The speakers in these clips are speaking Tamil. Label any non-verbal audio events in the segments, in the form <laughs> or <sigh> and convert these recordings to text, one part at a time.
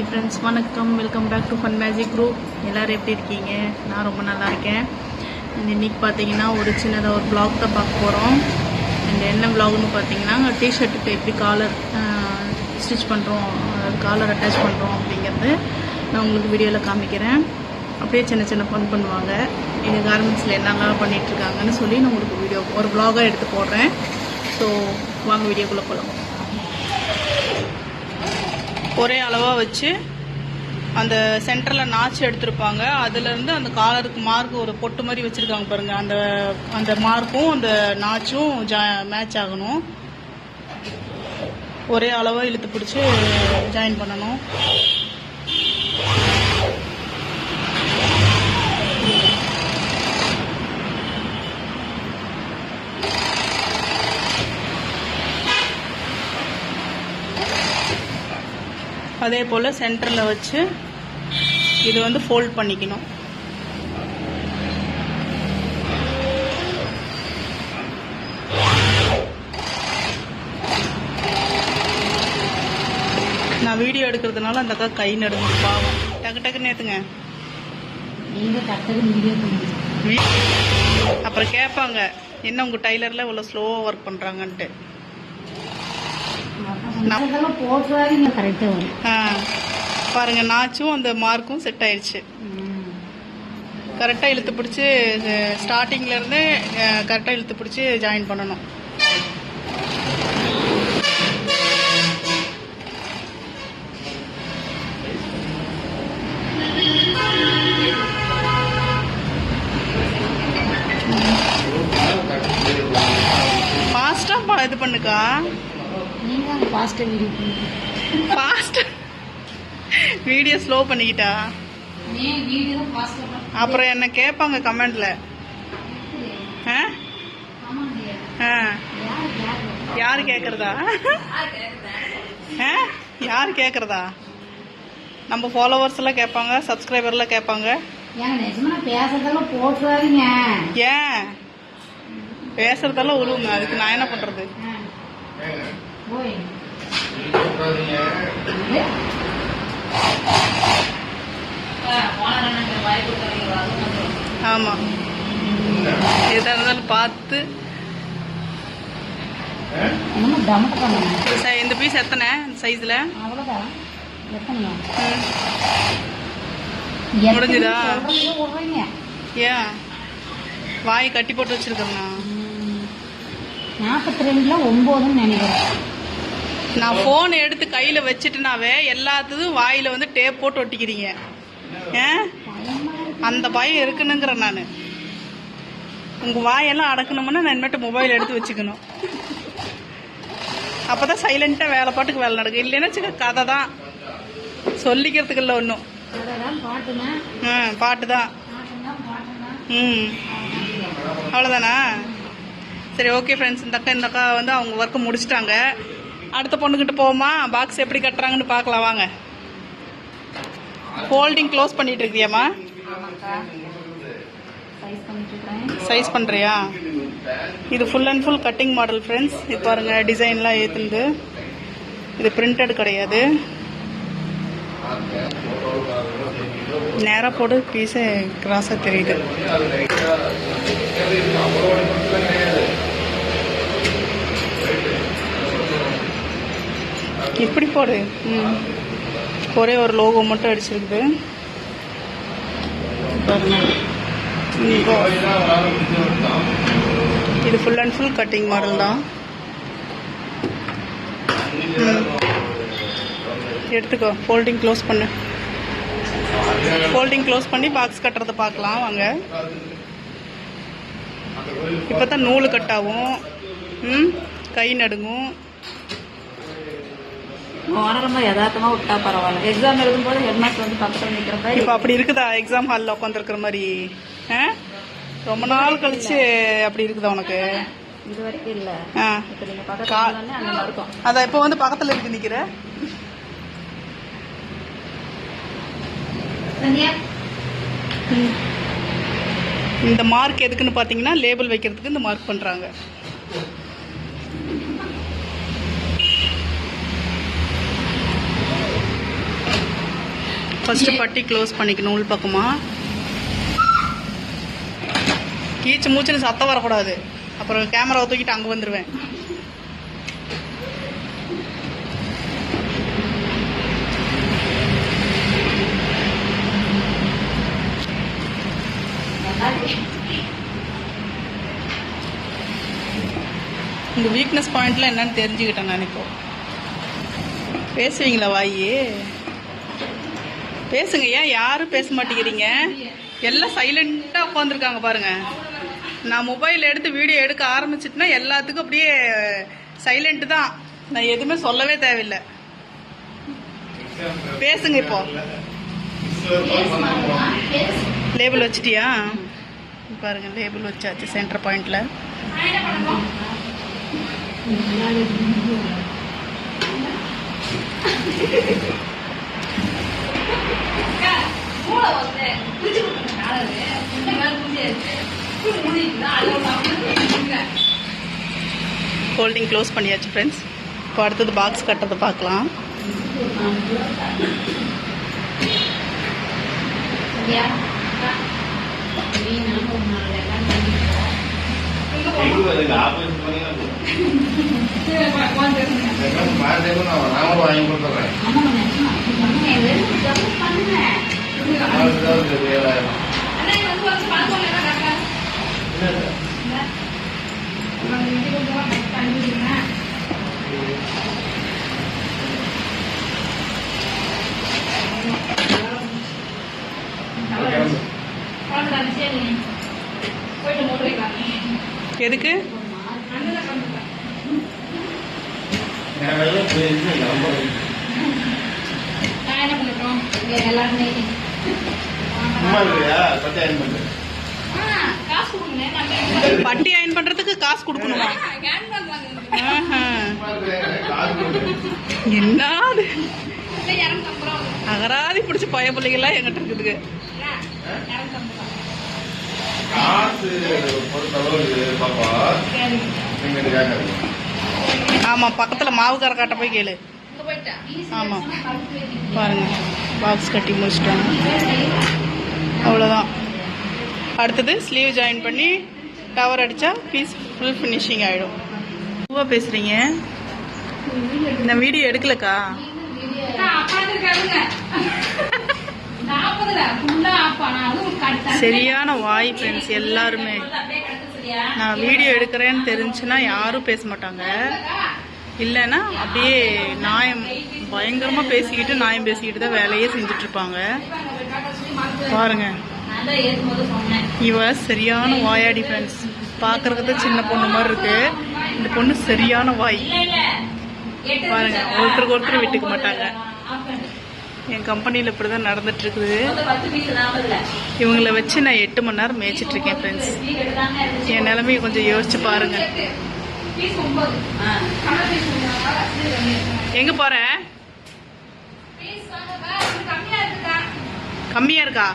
ஹாய் ஃப்ரெண்ட்ஸ் வணக்கம். Welcome back to fun magic group எல்லோரும் எப்படி இருக்கீங்க? நான் ரொம்ப நல்லா இருக்கேன். அண்ட் இன்னைக்கு பார்த்தீங்கன்னா ஒரு சின்னதாக ஒரு பிளாக் தான் பார்க்க போகிறோம் அண்ட் என்ன பிளாக்னு பார்த்தீங்கன்னா டிஷர்ட்டுக்கு எப்படி காலர் ஸ்டிச் பண்ணுறோம் காலர் அட்டாச் பண்ணுறோம் அப்படிங்கிறது நான் உங்களுக்கு வீடியோவில் காமிக்கிறேன். அப்படியே சின்ன சின்ன ஃபன் பண்ணுவாங்க. எங்கள் கார்மெண்ட்ஸில் என்னெல்லாம் பண்ணிகிட்ருக்காங்கன்னு சொல்லி நான் உங்களுக்கு வீடியோ ஒரு பிளாகாக எடுத்து போடுறேன். ஸோ வாங்க வீடியோக்குள்ளே போகலாம் ஒரே அளவாக வச்சு அந்த சென்டரில் நாச்சு எடுத்திருப்பாங்க. அதுலேருந்து அந்த காலருக்கு மார்க் ஒரு பொட்டு மாதிரி வச்சுருக்காங்க பாருங்கள் அந்த அந்த மார்க்கும் அந்த நாச்சும் ஜா மேட்ச் ஆகணும். ஒரே அளவாக இழுத்து பிடிச்சி ஜாயின் பண்ணணும். அதே போல் சென்டரில் வச்சு இது வந்து ஃபோல்ட் பண்ணிக்கணும். நான் வீடியோ எடுக்கிறதுனால அந்த அக்கா கை நடுங்க பாவம். டக்கு டக்கு நேத்துங்க எங்க கட்டது வீடியோ பண்ணுங்க அப்புறம் கேட்பாங்க என்ன உங்கள் டைலரில் இவ்வளோ ஸ்லோவாக ஒர்க் பண்ணுறாங்கன்ட்டு இதெல்லாம் போட்டுறாதீங்க கரெக்டாக வரும். ஆ பாருங்க நாச்சும் அந்த மார்க்கும் செட் ஆயிடுச்சு. கரெக்டாக இழுத்து பிடிச்சி ஸ்டார்டிங்லேருந்து கரெக்டாக இழுத்து பிடிச்சி ஜாயின் பண்ணணும். ஃபாஸ்ட்டாக இது பண்ணுக்கா? நீங்க ஃபாஸ்ட்டாக வீடியோ பண்ணுங்க ஃபாஸ்ட் வீடியோ ஸ்லோ பண்ணிக்கிட்டா? ஃபாஸ்ட்டாக அப்புறம் என்ன கேட்பாங்க கமெண்ட்ல? யார் கேட்குறதா? யார் கேட்குறதா? நம்ம ஃபாலோவர்ஸ் எல்லாம் கேட்பாங்க சப்ஸ்கிரைபர்லாம் கேட்பாங்க. ஏன்? பேசுறதெல்லாம் உருவுங்க அதுக்கு நான் என்ன பண்ணுறது ஆமாம் எதாக இருந்தாலும் பார்த்து. இந்த பீஸ் எத்தனை? இந்த சைஸில் அவ்வளோதான் முடிஞ்சுதா? ஏன்? வாய் கட்டி போட்டு வச்சிருக்கேண்ணா நாற்பத்தி ரெண்டுல ஒம்போதுன்னு நினைக்கிறேன். நான் ஃபோன் எடுத்து கையில் வச்சுட்டுனாவே எல்லாத்துக்கும் வாயில் வந்து டேப் போட்டு ஒட்டிக்கிறீங்க. அந்த பயம் இருக்குனுங்கிறேன் நான். உங்கள் வாயெல்லாம் அடக்கணும்னா நான் இனிமேட்டு மொபைல் எடுத்து வச்சுக்கணும். அப்போ தான் சைலண்ட்டாக வேலை பாட்டுக்கு வேலை நடக்கும். இல்லைன்னா வச்சுக்க கதை தான். சொல்லிக்கிறதுக்கு இல்லை ஒன்றும் ஆ ம் பாட்டு தான். ம். அவ்வளோதானா சரி ஓகே ஃப்ரெண்ட்ஸ் இந்த அக்கா இந்த அக்கா வந்து அவங்க ஒர்க்கை முடிச்சிட்டாங்க. அடுத்த பொண்ணுக்கிட்ட போவோமா? பாக்ஸ் எப்படி கட்டுறாங்கன்னு பார்க்கலாம் வாங்க. ஃபோல்டிங் க்ளோஸ் பண்ணிட்டு இருக்கியாம்மா? சைஸ் பண்ணுறியா இது full and full cutting model friends இது பாருங்கள் டிசைன்லாம் ஏற்றுந்து இது பிரிண்டட் கிடையாது. நேராக போடு பீஸே கிராஸாக தெரியுது. இப்படி போடு? ம். ஒரே ஒரு லோகோ மட்டும் அடிச்சிருக்குது ம், இது full and full cutting model தான். ம். எடுத்துக்கோ. ஃபோல்டிங் க்ளோஸ் பண்ணு. ஃபோல்டிங் க்ளோஸ் பண்ணி பாக்ஸ் கட்டுறதை பார்க்கலாம் வாங்க. இப்போ தான் நூல் கட்டாகும் ம். கை நடுங்கும். விட்டா பரவாயில்ல. எக்ஸாம் எழுதும்போது ஹெட் மாஸ்டர் வந்து பக்கத்தில் நிற்கிறப்ப இப்போ அப்படி இருக்குதா? எக்ஸாம் ஹாலில் உட்காந்துருக்குற மாதிரி. ஆ? ரொம்ப நாள் கழிச்சு அப்படி இருக்குதா உனக்கு? இது வரைக்கும் இல்ல. இப்போ பக்கத்துல இருக்கும் அதான் இப்போ வந்து பக்கத்தில் இருக்கு நிற்கிற இந்த மார்க் எதுக்குன்னு பார்த்தீங்கன்னா லேபிள் வைக்கிறதுக்கு இந்த மார்க் பண்ணுறாங்க ஃபஸ்ட்டு பட்டி க்ளோஸ் பண்ணிக்கணும் உள் பக்கமாக கீச்சு மூச்சுன்னு சத்தம் வரக்கூடாது. அப்புறம் கேமராவை தூக்கிட்டு அங்கே வந்துடுவேன் உங்கள் வீக்னஸ் பாயிண்ட்லாம் என்னன்னு தெரிஞ்சுக்கிட்டேன் நான் இப்போ. பேசுவீங்களா வாயே? பேசுங்க ஏன் யாரும் பேச மாட்டேங்கிறீங்க? எல்லாம் சைலண்டாக உட்காந்துருக்காங்க பாருங்க. நான் மொபைல் எடுத்து வீடியோ எடுக்க ஆரம்பிச்சிட்டுனா எல்லாத்துக்கும் அப்படியே சைலண்ட் தான். நான் எதுவுமே சொல்லவே தேவையில்லை. பேசுங்க இப்போ. லேபிள் வச்சிட்டியா? பாருங்க லேபிள் வச்சாச்சு சென்டர் பாயிண்ட்ல ஹோல்டிங் க்ளோஸ் பண்ணியாச்சு ஃப்ரெண்ட்ஸ் இப்போ அடுத்தது பாக்ஸ் கட்டுறதை பார்க்கலாம். <laughs> வாங்கி கொடுத்துறேன் எதுக்கு? வெள்ளம் போயிருக்கு நம்பர் சும்மா இல்லையா பத்தி அயன் பண்ணு பட்டி அயன் பண்றதுக்கு காசு கொடுக்கணுமா? என்ன அகராதி பிடிச்ச பய பிள்ளைகள்லாம் எங்கிட்ட இருக்குதுங்க ஆமா பக்கத்துல மாவு கரக்காட்ட போய் கேளு. ஆமா. பாருங்க. பாக்ஸ் கட்டி முடிச்சிட்டாங்க. அவ்வளோதான் அடுத்தது ஸ்லீவ் ஜாயின் பண்ணி டவர் அடிச்சா பீஸ் ஃபுல் ஃபினிஷிங் ஆயிடும். பூவா பேசுறீங்க? இந்த வீடியோ எடுக்கலக்கா? சரியான வாய் ஃப்ரெண்ட்ஸ் எல்லாருமே. நான் வீடியோ எடுக்கிறேன்னு தெரிஞ்சுன்னா யாரும் பேச மாட்டாங்க. இல்லைன்னா அப்படியே நியாயம் பயங்கரமா பேசிக்கிட்டு நியாயம் பேசிக்கிட்டு தான் வேலையே செஞ்சுட்டு இருப்பாங்க. பாருங்க. இவ சரியான வாயாடி ஃப்ரெண்ட்ஸ் பார்க்குறதுக்கு தான் சின்ன பொண்ணு மாதிரி இருக்கு இந்த பொண்ணு சரியான வாய். பாருங்க ஒருத்தருக்கு ஒருத்தர் விட்டுக்க மாட்டாங்க. என் கம்பெனியில் இப்படி தான் நடந்துட்டு இருக்குது இவங்களை வச்சு நான் எட்டு மணி நேரம் மேய்ச்சிட்டு இருக்கேன் ஃப்ரெண்ட்ஸ் என் நிலைமையை கொஞ்சம் யோசிச்சு பாருங்க. எங்க போற? கம்மியா இருக்கா?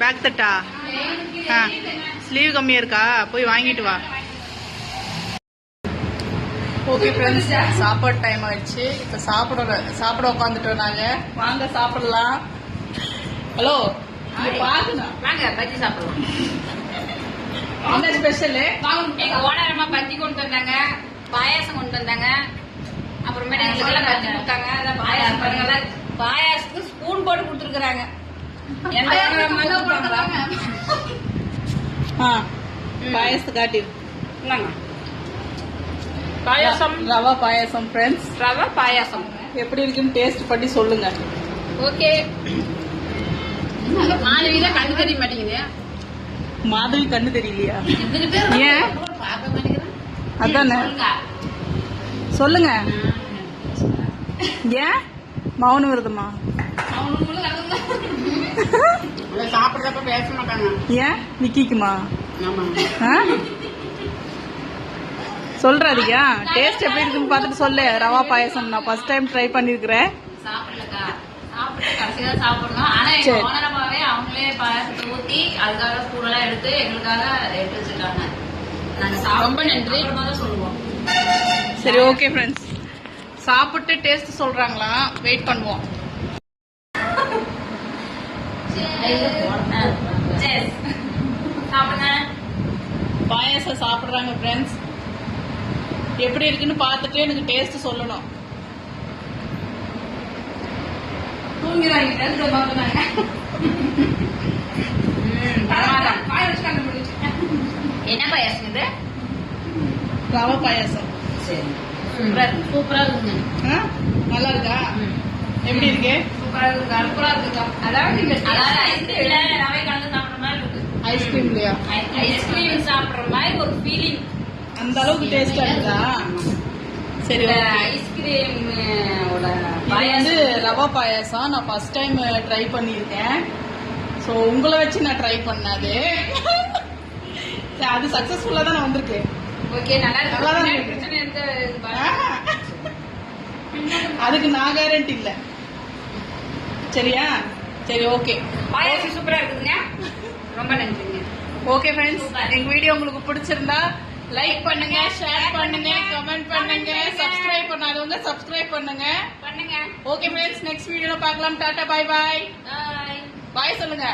பேக் தட்டா? ஆ ஸ்லீவ் கம்மியா இருக்கா? போய் வாங்கிட்டு வா. ஓகே ஃப்ரெண்ட்ஸ் சாப்பாடு டைம் ஆயிடுச்சு. இப்போ சாப்பிட சாப்பிட உட்காந்துட்டோம் நாங்க வாங்க சாப்பிடலாம். ஹலோ பாருங்க. வாங்க பஜ்ஜி சாப்பிடுவோம் என்ன ஸ்பெஷலு எங்க ஓனரமா பஜ்ஜி கொண்டு வந்தாங்க. பாயாசம் கொண்டு வந்தாங்க. அப்புறமேட்டு எங்களுக்கு எல்லாம் பஜ்ஜி கொடுத்தாங்க. பாயாசம். பாருங்களா பாயாசத்துக்கு ஸ்பூன் போட்டு கொடுத்துருக்குறாங்க. பாயசத்தை காட்டி இந்தாங்க. பாயாசம் ரவா பாயாசம். ஃப்ரெண்ட்ஸ் ரவா பாயாசம். எப்படி இருக்குன்னு டேஸ்ட் பண்ணி சொல்லுங்க. ஓகே. தான் கண்ணு தெரிய மாட்டேங்குது. மாதவி கண்ணு தெரியலையா? ஏன்? அதானே. சொல்லுங்க. ஏன்? மௌன விரதமா? சாப்பிடுறப்ப பேச மாட்டாங்க. ஏன்? ஆ? சொல்றாதியா டேஸ்ட் எப்படி இருக்குன்னு பார்த்துட்டு சொல்லு. ரவா பாயசம் நான் ஃபர்ஸ்ட் டைம் ட்ரை எங்க சரி. ஓனரமாவே அவங்களே பாயாசத்தை ஊத்தி அதுக்காக ஸ்பூனெல்லாம் எடுத்து எங்களுக்காக எடுத்து வச்சிருக்காங்க. நாங்க ரொம்ப நன்றி. தான் சொல்லுவோம். சரி ஓகே ஃப்ரெண்ட்ஸ் சாப்பிட்டு டேஸ்ட் சொல்றாங்களா? வெயிட் பண்ணுவோம். சாப்பிடுங்க பாயாசம் சாப்பிடுறாங்க ஃப்ரெண்ட்ஸ் எப்படி இருக்குன்னு பார்த்துட்டு எனக்கு டேஸ்ட் சொல்லணும். தூங்கிறாங்க ரெண்டு பார்க்குறாங்க என்ன பாயாசம் இது? ரவை பாயாசம். இருக்கு சூப்பரா இருக்குங்க? நல்லா இருக்கா? எப்படி இருக்கு? இருக்கு சூப்பரா இருக்குக்கா அதாவது அதாவது ஐஸ்கிரீம்ல ரவை கலந்து சாப்பிடுற மாதிரி இருக்கு ஐஸ்கிரீம் இல்லையா? ஐஸ்கிரீம் சாப்பிடுற மாதிரி ஒரு ஃபீலிங் அந்த அளவுக்கு டேஸ்டா இருக்குதா? சரி. ஐஸ்கிரீம் வந்து ரவா பாயாசம். நான் ஃபர்ஸ்ட் டைம் ட்ரை பண்ணியிருக்கேன். ஸோ உங்களை வச்சு நான் ட்ரை பண்ணது. சரி, அது சக்ஸஸ்ஃபுல்லாக தான் வந்திருக்கு. ஓகே நல்லா இருக்கு. நல்லா தான் இருக்கு. <laughs> அதுக்கு நான் கேரண்டி இல்லை. சரியா? சரி ஓகே பாயாசம் சூப்பரா இருக்குதுங்க. ரொம்ப நன்றிங்க. ஓகே ஃப்ரெண்ட்ஸ் எங்க வீடியோ உங்களுக்கு பிடிச்சிருந்தா லைக் பண்ணுங்க ஷேர் பண்ணுங்க கமெண்ட் பண்ணுங்க சப்ஸ்கிரைப் பண்ணாதவங்க சப்ஸ்கிரைப் பண்ணுங்க. பண்ணுங்க. ஓகே ஃப்ரெண்ட்ஸ் நெக்ஸ்ட் வீடியோல பார்க்கலாம். டாடா பை பாய் பாய் பாய் சொல்லுங்க.